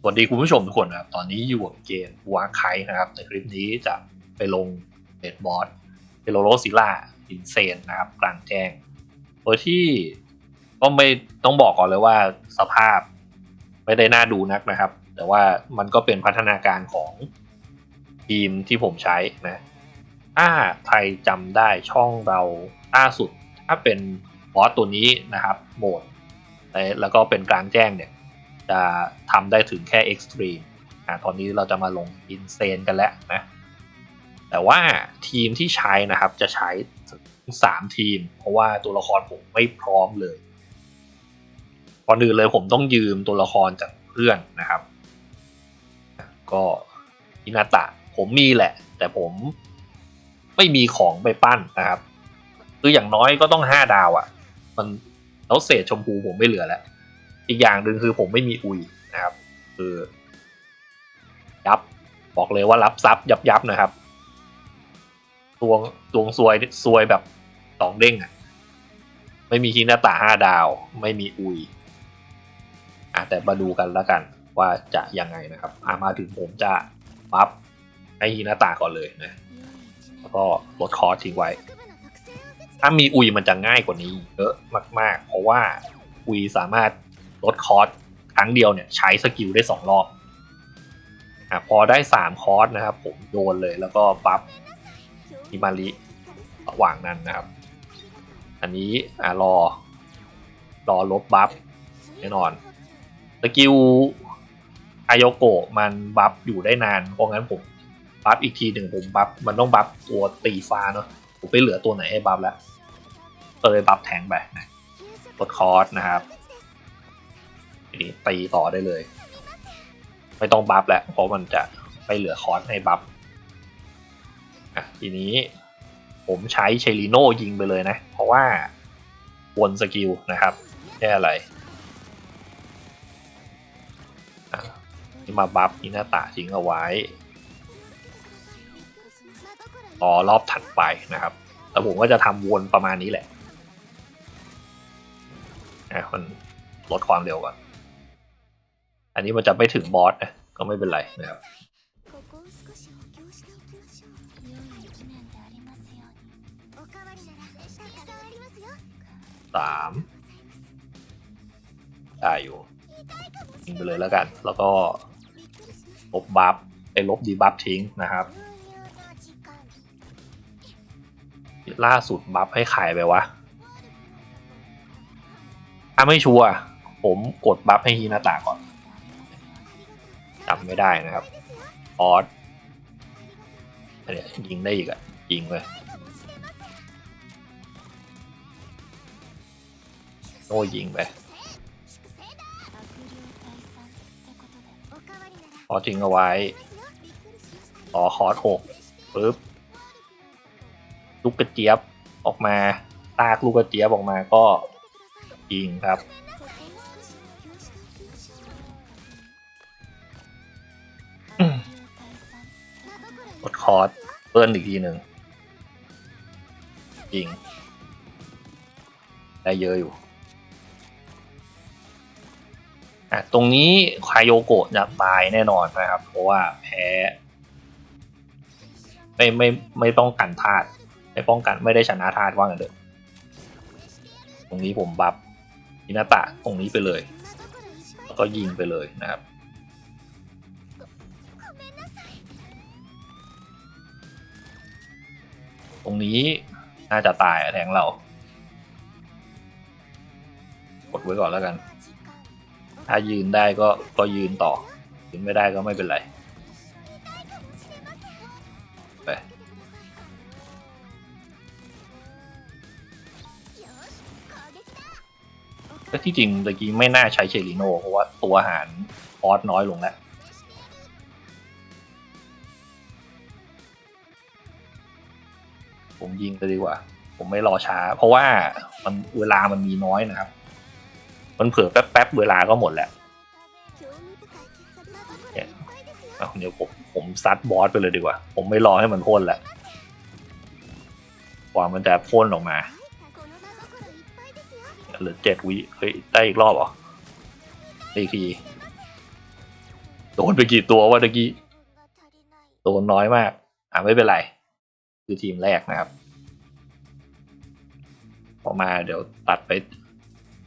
สวัสดีคุณผู้ชมทุกคนครับตอนนี้อยู่กับเกมวาไคนะครับในคลิปนี้จะไปลงเน็ตบอสเฮโลโรซิล่าอินเซนนะครับกลางแจ้งโดยที่ก็ไม่ต้องบอกก่อนเลยว่าสภาพไม่ได้น่าดูนักนะครับ แต่ว่ามันก็เป็นพัฒนาการของทีมที่ผมใช้นะถ้าใครจำได้ช่องเราล่าสุด ถ้าเป็นบอสตัวนี้นะครับโหมดแล้วก็เป็นกลางแจ้งเนี่ย จะทำได้ถึงแค่ Extreme อ่าตอนนี้เราจะมาลง Insane กันแล้วนะแต่ว่าทีมที่ใช้นะครับจะใช้สามทีม เพราะว่าตัวละครผมไม่พร้อมเลยก่อนอื่นเลยผมต้องยืมตัวละครจากเพื่อนนะครับ ก็อินาตะผมมีแหละ แต่ผมไม่มีของไปปั้นนะครับ คืออย่างน้อยก็ต้องห้าดาวอะ่ะ มันแล้วเศษชมพูผมไม่เหลือแล้ว อีกอย่างหนึ่งคือผมไม่มีอุยนะครับ คือยับบอกเลยว่ารับซับยับยับนะครับดวงดวงซวยซวยแบบสองเด้งอะไม่มีฮินาตะห้าดาว ไม่มีอุยอะแต่มาดูกันแล้วกันว่าจะยังไงนะครับอะมาถึงผมจะบัฟให้ฮินาตะก่อนเลยนะแล้วก็ลดคอสทิ้งไว้ ถ้ามีอุยมันจะง่ายกว่านี้เยอะมาก ๆ เพราะว่าอุยสามารถ ลดคอร์สครั้งเดียวเนี่ยใช้สกิลได้สองรอบอะพอได้สามคอร์สนะครับ ผมโยนเลยแล้วก็บัฟฮิมาริระหว่างนั้นนะครับ อันนี้อะรอ รอลบบัฟแน่นอนสกิลอายโกะมันบัฟอยู่ได้นาน เพราะงั้นผมบัฟอีกทีหนึ่งผมบัฟมันต้องบัฟตัวตีฟ้าเนาะผมไปเหลือตัวไหนให้บัฟแล้วก็เลยบัฟแทงไปนะลดคอร์สนะครับ ตีต่อได้เลย ไม่ต้องบัฟแล้วเพราะมันจะไปเหลือคอร์สให้บัฟอะทีนี้ผมใช้เชลิโนยิงไปเลยนะ เพราะว่าวนสกิลนะครับแค่อะไรอะนี่มาบัฟอินาตะทิ้งเอาไว้ต่อรอบถัดไปนะครับ แล้วผมก็จะทำวนประมาณนี้แหละอะมันลดความเร็วก่อน อันนี้มันจะไม่ถึงบอสนะก็ไม่เป็นไรนะครับสามได้อยู่ยิงไปเลยแล้วกัน แล้วก็ลบบัฟไปลบดีบัฟทิ้งนะครับ ล่าสุดบัฟให้ขายไปวะถ้าไม่ชัวร์ผมกดบัฟให้ฮีนาตาก่อน จำไม่ได้นะครับออสอันนี้ยยิงได้อีกอะยิงเลยโอ้ยิงไปพอทิ้งเอาไว้ต่อคอร์สหกปึ๊บลูกกระเจี๊ยบออกมาตากลูกกระเจี๊ยบออกมาก็ยิงครับ กดคอร์สเพิ่นอีกทีหนึ่งยิง ได้เยอะอยู่อะตรงนี้คายโยโกะจะตายแน่นอนนะครับ เพราะว่าแพ้ไม่ไม่ไม่ป้องกันธาตุไม่ป้องกันไม่ได้ชนะธาตุว่างันเถอะตรงนี้ผมบัฟอินาตะตรงนี้ไปเลย แล้วก็ยิงไปเลยนะครับ รงนี้น่าจะตายแทงเรา กดไว้ก่อนแล้วกัน ถ้ายืนได้ก็ก็ยืนต่อ ยืนไม่ได้ก็ไม่เป็นไรไปก็ที่จริงตะกี้ไม่น่าใช้เชลิโนเพราะว่าตัวหารคอสน้อยลงแล้ว ผมยิงไปดีกว่า ผมไม่รอช้า เพราะว่ามันเวลามันมีน้อยนะครับ มันเผื่อแป๊บๆเวลาก็หมดแหละเอาเดี๋ยวผมผมซัดบอสไปเลยดีกว่า ผมไม่รอให้มันพ่นแหละกว่ามันจะพ่นออกมาเหลือเจ็ดวิเฮ้ยได้อีกรอบเหรอได้อีกทีโดนไปกี่ตัววะตะกี้โดนน้อยมาก อะไม่เป็นไร คือทีมแรกนะครับพอมาเดี๋ยวตัดไป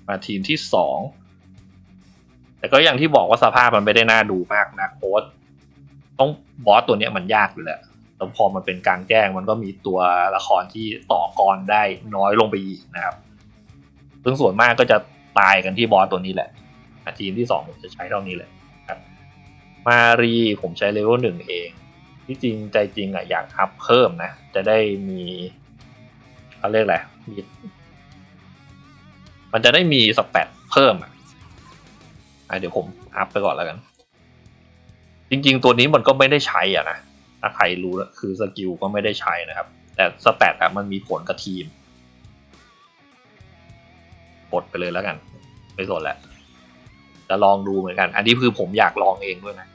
มาทีมที่สองแต่ก็อย่างที่บอกว่าสภาพมันไม่ได้น่าดูมากนะโค้ดต้องบอสตัวเนี้ยมันยากอยู่แล้วแล้วพอมันเป็นกลางแจ้งมันก็มีตัวละครที่ต่อกรได้น้อยลงไปอีกนะครับ ซึ่งส่วนมากก็จะตายกันที่บอสตัวนี้แหละทีมที่สองผมจะใช้เท่านี้แหละมารีผมใช้เลเวลหนึ่งเอง ที่จริงใจจริงอะอยากอัพเพิ่มนะ จะได้มีเขาเรียกอะไรมีมันจะได้มีสแปดเพิ่มอะอะเดี๋ยวผมอัพไปก่อนแล้วกัน จริง ๆ ตัวนี้มันก็ไม่ได้ใช้อะนะถ้าใครรู้แล้วคือสกิลก็ไม่ได้ใช้นะครับ แต่สแตทอะมันมีผลกับทีมกดไปเลยแล้วกัน ไม่สนแล้วจะลองดูเหมือนกัน อันนี้คือผมอยากลองเองด้วยนะ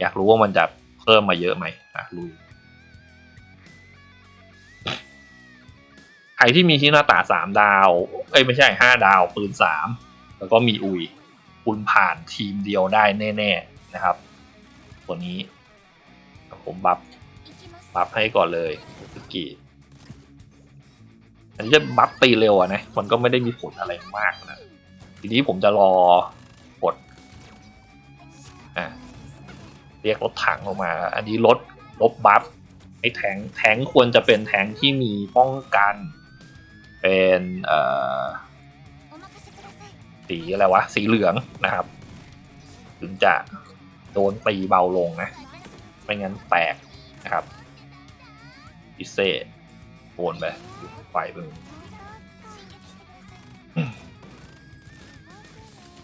อยากรู้ว่ามันจะเพิ่มมาเยอะไหมอะลุยใครที่มีที่หน้าตาสามดาว เอ้ยไม่ใช่ห้าดาวปืนสามแล้วก็มีอุยคุณผ่านทีมเดียวได้แน่ๆนะครับ ตัวนี้ ผมบัฟบัฟให้ก่อนเลยสกีอันนี้จะบัฟตีเร็วอะนะ มันก็ไม่ได้มีผลอะไรมากนะ ทีนี้ผมจะรอ เรียกรถถังออกมา อันนี้ลดลบบัฟไอ้แทงแทงควรจะเป็นแทงที่มีป้องกันเป็นเอ่อสีอะไรวะ สีเหลืองนะครับ ถึงจะโดนตีเบาลงนะ ไม่งั้นแตกนะครับพิเศษโอนไปไฟไปมึง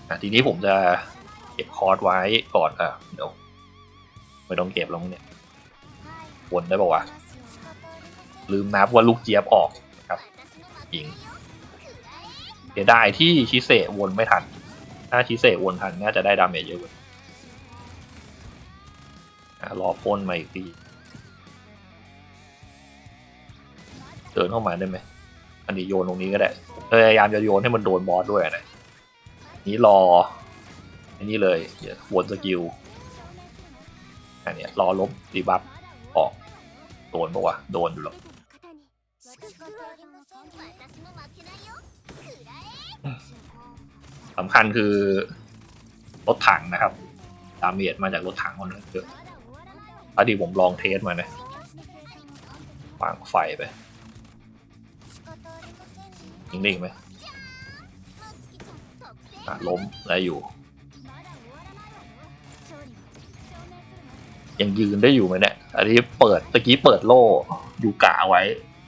อะทีนี้ผมจะเก็บคอร์สไว้ก่อนอะเดี๋ยว ไม่ต้องเก็บแล้วมั้งเนี่ยวนได้ป่าวะลืมนับว่าลูกเจี๊ยบออกครับยิงเสียดายที่ชิเซะวนไม่ทัน ถ้าชิเซะวนทันน่าจะได้ดาเมจเยอะกว่ารอพ่นมาอีกทีเดินเข้ามาได้ไหมอันนี้โยนตรงนี้ก็ได้พยายามจะโยนให้มันโดนบอสด้วยนะนี้รออันนี้เลยเดี๋ยววนสกิล อันเนี้ยรอลบดีบัฟออกโดนปะวะโดนอยู่หรอกสำคัญคือรถถังนะครับดาเมจมาจากรถถังคนนึงเยอะพอดีผมลองเทสมานะวางไฟไปนิ่งๆไหมล้มได้อยู่ ยังยืนได้อยู่ไหมเนี่ย อันนี้เปิดตะกี้เปิดโล่ยูกะเอาไว้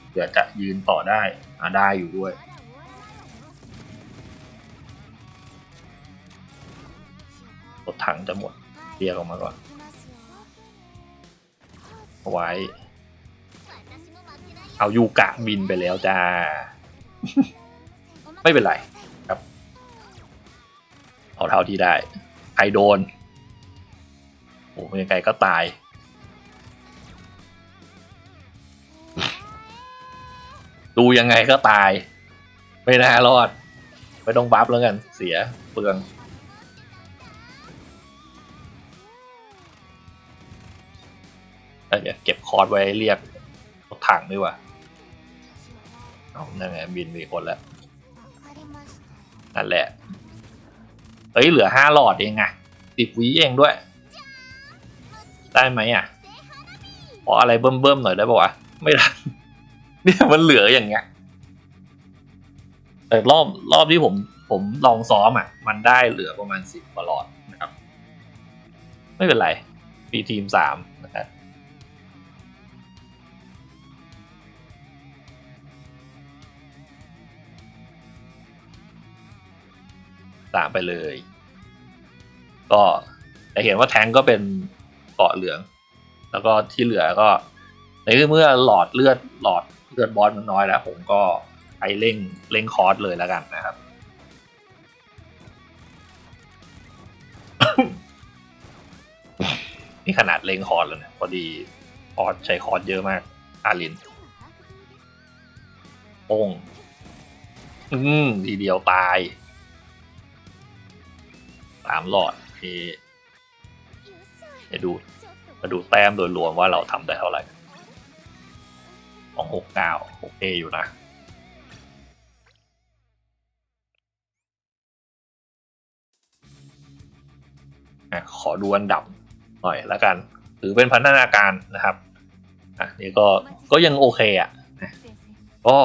เผื่อจะยืนต่อได้อะได้อยู่ด้วย รถถังจะหมดเรียกออกมาก่อนเอาไว้ เอายูกะบินไปแล้วจ้า ไม่เป็นไรครับเอาเท่าที่ได้ ใครโดน โอ้ยังไงก็ตาย ดูยังไงก็ตาย ไม่น่ารอด ไม่ต้องบัฟแล้วกัน เสียเปลืองเอ้ยเดี๋ยวเก็บคอร์ดไว้เรียกรถถังดีกว่าเอานั่นไงบินมีคนแล้วนั่นแหละ เฮ้ย เหลือห้าหลอดเองไงสิบวิเองด้วย ได้ไหมอะขออะไรเบิ่มๆหน่อยได้ปะวะไม่ได้เนี่ยมันเหลืออย่างเงี้ยแต่รอบรอบที่ผมผมลองซ้อมอะ มันได้เหลือประมาณสิบกว่าหลอดนะครับ ไม่เป็นไรปีทีมสามนะครับตามไปเลย ก็จะเห็นว่าแทงก็เป็น เกาะเหลือง แล้วก็ที่เหลือก็ในเมื่อหลอดเลือดหลอดเลือดบอสมันน้อยแล้ว ผมก็ไปเร่งเร่งคอร์สเลยแล้วกันนะครับ นี่ขนาดเร่งคอร์สแล้วเนี่ยพอดีคอร์สใช้คอร์สเยอะมาก อาลินโป้งอืมทีเดียวตายสามหลอดโอเค เดี๋ยวดูมาดูแต้มโดยรวมว่าเราทำได้เท่าไหร่สองหกเก้าโอเคอยู่นะขอดูอันดับหน่อยแล้วกันถือเป็นพัฒนาการนะครับอะนี่ก็ก็ยังโอเคอะนะก็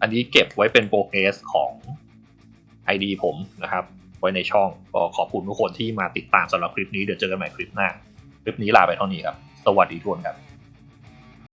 อันนี้เก็บไว้เป็นโปรเกรสของ ID ผมนะครับ ไว้ในช่องก็ขอบคุณทุกคนที่มาติดตามสำหรับคลิปนี้เดี๋ยวเจอกันใหม่คลิปหน้า คลิปนี้ลาไปเท่านี้ครับ สวัสดีทุกคนครับ